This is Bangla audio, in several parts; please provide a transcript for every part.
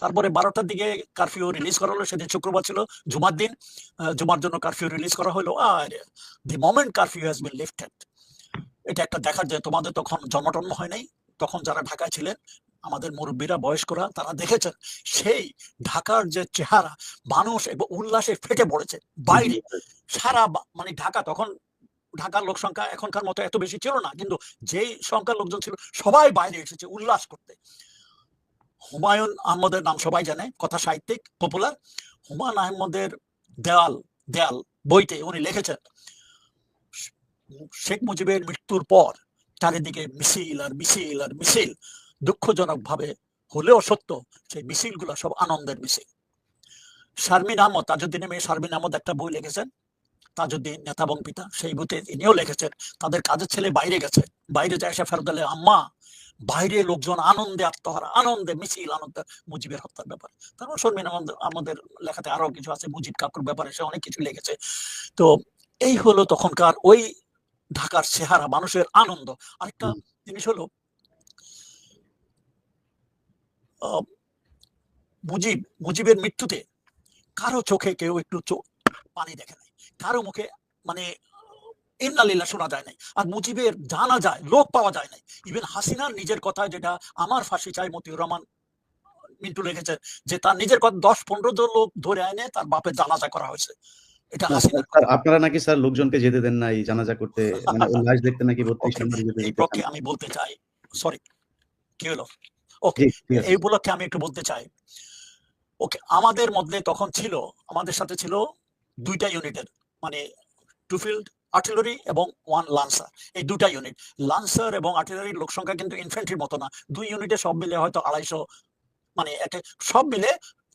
তারপরে বারোটার দিকে কারফিউ রিলিজ করা হলো, সেদিন শুক্রবার ছিল, জুমার দিন। জুমার জন্য কারফিউ রিলিজ করা হলো, আর the moment curfew has been lifted এটা একটা দেখার যে তোমাদের তখন জন্মটন্ম হয় নাই, তখন যারা ঢাকায় ছিলেন, আমাদের মুরব্বীরা, বয়স্করা, তারা দেখেছেন, সেই ঢাকার যে চেহারা, মানুষ এবং উল্লাসে ফেটে পড়েছে, বাইরে। সারা মানে ঢাকা, তখন ঢাকার লোক সংখ্যা এখনকার মতো এত বেশি ছিল না, কিন্তু যেই সংখ্যার লোকজন ছিল, সবাই বাইরে এসেছে উল্লাস করতে। হুমায়ুন আহমদের নাম সবাই জানে, কথা সাহিত্যিক পপুলার হুমায়ুন আহমদের দেয়াল দেয়াল, বইতে উনি লিখেছেন, শেখ মুজিবের মৃত্যুর পর চারিদিকে মিছিল আর মিছিল আর মিছিল দুঃখজনক ভাবে হলেও সত্য সেই মিছিল মিছিলগুলো সব আনন্দের মিছিল। শারমিন আহমদ তাজুদ্দিন মেয়ে শারমিন আহমদ একটা বই লিখেছেন, তাজউদ্দিন, নেতা এবং পিতা, সেই বইতে ইনিও লিখেছেন, তাদের কাজের ছেলে বাইরে গেছে, বাইরে যায় এসে ফেরত আম্মা বাইরে লোকজন আনন্দে আত্মহারা আনন্দে মিছিল আনন্দ মুজিবের হত্যার ব্যাপারে। তারপর শর্মিন আমাদের লেখাতে আরও কিছু আছে মুজিব কাকুর ব্যাপারে সে অনেক কিছু লেগেছে তো এই হলো তখনকার ওই ঢাকার চেহারা মানুষের আনন্দ। আরেকটা জিনিস হলো আহ, মুজিব মুজিবের মৃত্যুতে কারও চোখে কেউ একটু চোখ পানি দেখে নাই। কারও মুখে মানে ইন্নালিল্লা শোনা যায় নাই। আর মুজিবের জানা যায় লোক পাওয়া যায় নাই। ইভেন হাসিনার নিজের কথায় যেটা আমার ফাঁসি চাই মতিউর রহমান মিন্টু লিখেছে যে তার নিজের কথা দশ পনেরো জন লোক ধরে আনে তার বাপের জানাজা করা হয়েছে। এটা হাসিনার আপনারা নাকি স্যার লোকজনকে যেতে দেন না এই জানাজা করতে? মানে লাশ দেখতে নাকি বত্রিশ Okay, এই পক্ষে আমি বলতে চাই সরি কি হলো? ওকে। এই উপলক্ষে আমি একটু বলতে চাই। ওকে আমাদের মধ্যে তখন ছিল আমাদের সাথে ছিল দুইটা ইউনিটের মানে টুফিল্ড আর্টিলারি এবং ওয়ান লান্সার এই দুটা ইউনিট লান্সার এবং আর্টিলারির লোক সংখ্যা কিন্তু ইনফ্যান্ট্রির মতো না। দুই ইউনিটে সব মিলে হয়তো আড়াইশো মানে সব মিলে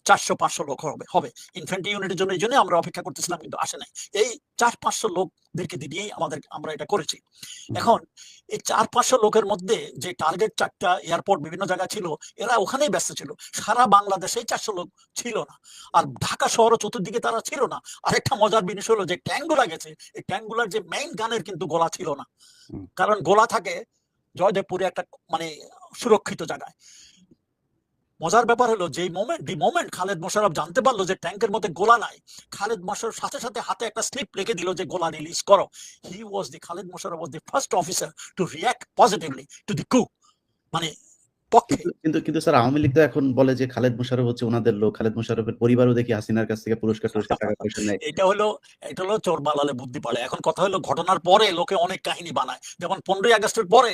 চারশো পাঁচশো লোক হবে হবে। ইনফ্যান্ট্রি ইউনিটের জন্য এই জন্য আমরা অপেক্ষা করতেছিলাম কিন্তু আসে নাই। এই চার পাঁচশো লোকদেরকে দিয়েই আমাদের আমরা এটা করেছি। এখন এই চার পাঁচশো লোকের মধ্যে যে টার্গেট চারটা এয়ারপোর্ট বিভিন্ন জায়গায় ছিল এরা ওখানেই ব্যস্ত ছিল। সারা বাংলাদেশে চারশো লোক ছিল না। আর ঢাকা শহর চতুর্দিকে তারা ছিল না। আরেকটা মজার জিনিস হলো যে ট্যাঙ্কগুলা গেছে এই ট্যাঙ্কগুলার যে মেইন গানের কিন্তু গোলা ছিল না। কারণ গোলা থাকে জয়দেবপুরে একটা মানে সুরক্ষিত জায়গায়। মজার ব্যাপার হলো যে moment the moment Khaled Mosharraf জানতে পারল যে ট্যাঙ্কের মধ্যে গোলা নাই খালেদ মোশারফ সাথে সাথে হাতে একটা স্লিপ রেখে দিল যে গোলা রিলিজ করো। He was the Khaled Mosharraf was the first officer to react positively to the coup মানে পক্ষে। কিন্তু- কিন্তু স্যার আওয়ামী লীগ তো এখন বলে যে খালেদ মোশাররফ হচ্ছে ওনাদের লোক খালেদ মোশাররফের পরিবারও দেখি হাসিনার কাছ থেকে পুরস্কার টুরস্কার টাকা পয়সা নেয়। এটা হলো এটা হলো চোর বালালে বুদ্ধি পালে এখন কথা হলো ঘটনার পরে লোকে অনেক কাহিনী বানায়। যেমন পনেরোই আগস্টের পরে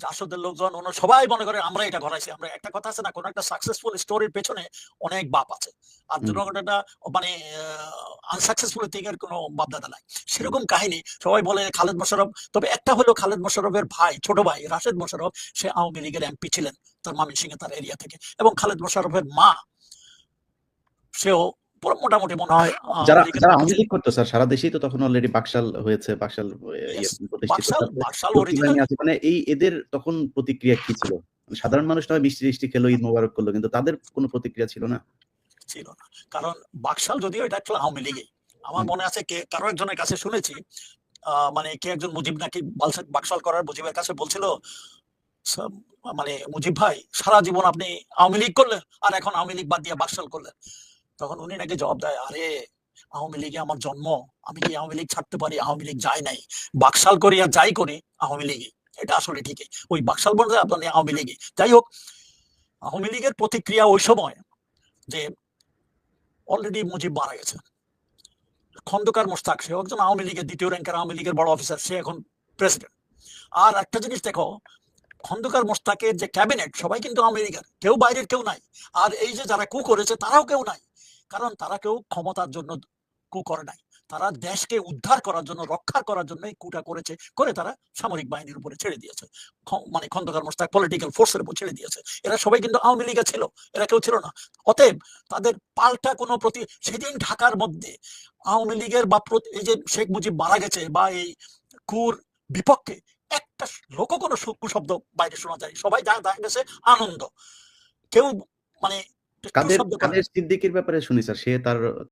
জাসদের লোকজন ওনার সবাই মনে করে আমরা এটা ঘটাইছি। আমরা একটা কথা আছে না কোন একটা সাকসেসফুল স্টোরির পেছনে অনেক বাপ আছে। আর। দুর্ঘটনাটা মানে আনসাকসেসফুল থেকে কোনো বাপদাদা নাই। সেরকম কাহিনী সবাই বলে খালেদ মোশারফ তবে একটা হলো খালেদ মোশারফের ভাই ছোট ভাই রাশেদ মোশারফ সে আওয়ামী লীগের এমপি ছিলেন তার মামিন সিং তার এরিয়া থেকে। এবং খালেদ মোশারফের মা সেও মোটামুটি মনে হয় যারা যারা আওয়ামী। লীগ করতো স্যার সারা দেশেই তো তখন অলরেডি বাকশাল হয়েছে বাকশাল ইয়ে মানে এই এদের তখন প্রতিক্রিয়া কি ছিল? মানে সাধারণ মানুষ নয় বৃষ্টি বৃষ্টি খেলো ঈদ মোবারক করল কিন্তু তাদের কোনো প্রতিক্রিয়া ছিল না। ছিল না। কারণ বাকশাল যদিও এটা একটা আওয়ামী লীগে আমার মনে আছে কে কারও একজনের কাছে শুনেছি আহ, মানে কে একজন মুজিব নাকি বাকশাল করার মুজিবের কাছে বলছিল মানে মুজিব ভাই সারা জীবন আপনি আওয়ামী লীগ করলেন আর এখন আওয়ামী লীগ বাদ দিয়ে বাকশাল করলেন। তখন উনি নাকি জবাব দেয়, আরে, আওয়ামী লীগে আমার জন্ম, আমি কি আওয়ামী লীগ ছাড়তে পারি? আওয়ামী লীগ যাই নাই। বাকশাল করি আর যাই করি, আওয়ামী লীগে। এটা আসলে ঠিকই। ওই বাকশাল বলতে আপনার আওয়ামী লীগে। যাই হোক, আওয়ামী লীগের প্রতিক্রিয়া ওই সময় যে অলরেডি মুজিব মারা গেছে। খন্দকার মোস্তাক সে একজন আওয়ামী লীগের দ্বিতীয় র্যাঙ্কের আওয়ামী লীগের বড় অফিসার সে এখন প্রেসিডেন্ট আর একটা জিনিস দেখো, খন্দকার মোস্তাকের যে ক্যাবিনেট সবাই কিন্তু আওয়ামী লীগের। কেউ বাইরের কেউ নাই। আর এই যে যারা কু করেছে, তারাও কেউ নাই। কারণ তারা কেউ ক্ষমতার জন্য কু করে নাই। তারা দেশকে উদ্ধার করার জন্য, রক্ষা করার জন্য কুটা করেছে, করে তারা সামরিক বাহিনীর উপরে ছেড়ে দিয়েছে। মানে খন্দকার মোস্তাক পলিটিক্যাল ফোর্সের উপর ছেড়ে দিয়েছে। এরা সবাই কিন্তু আওয়ামী লীগে ছিল, এরা কেউ ছিল না। অতএব তাদের পাল্টা কোনো প্রতি, সেদিন ঢাকার মধ্যে আওয়ামী লীগের বা এই যে শেখ মুজিব মারা গেছে বা এই কুর বিপক্ষে একটা লোক কোনো কুশব্দ বাইরে শোনা যায় সবাই যা দেখা গেছে, আনন্দ। কেউ মানে কাদের। কাদের সিদ্দিকির ব্যাপারে শুনি স্যার সে তার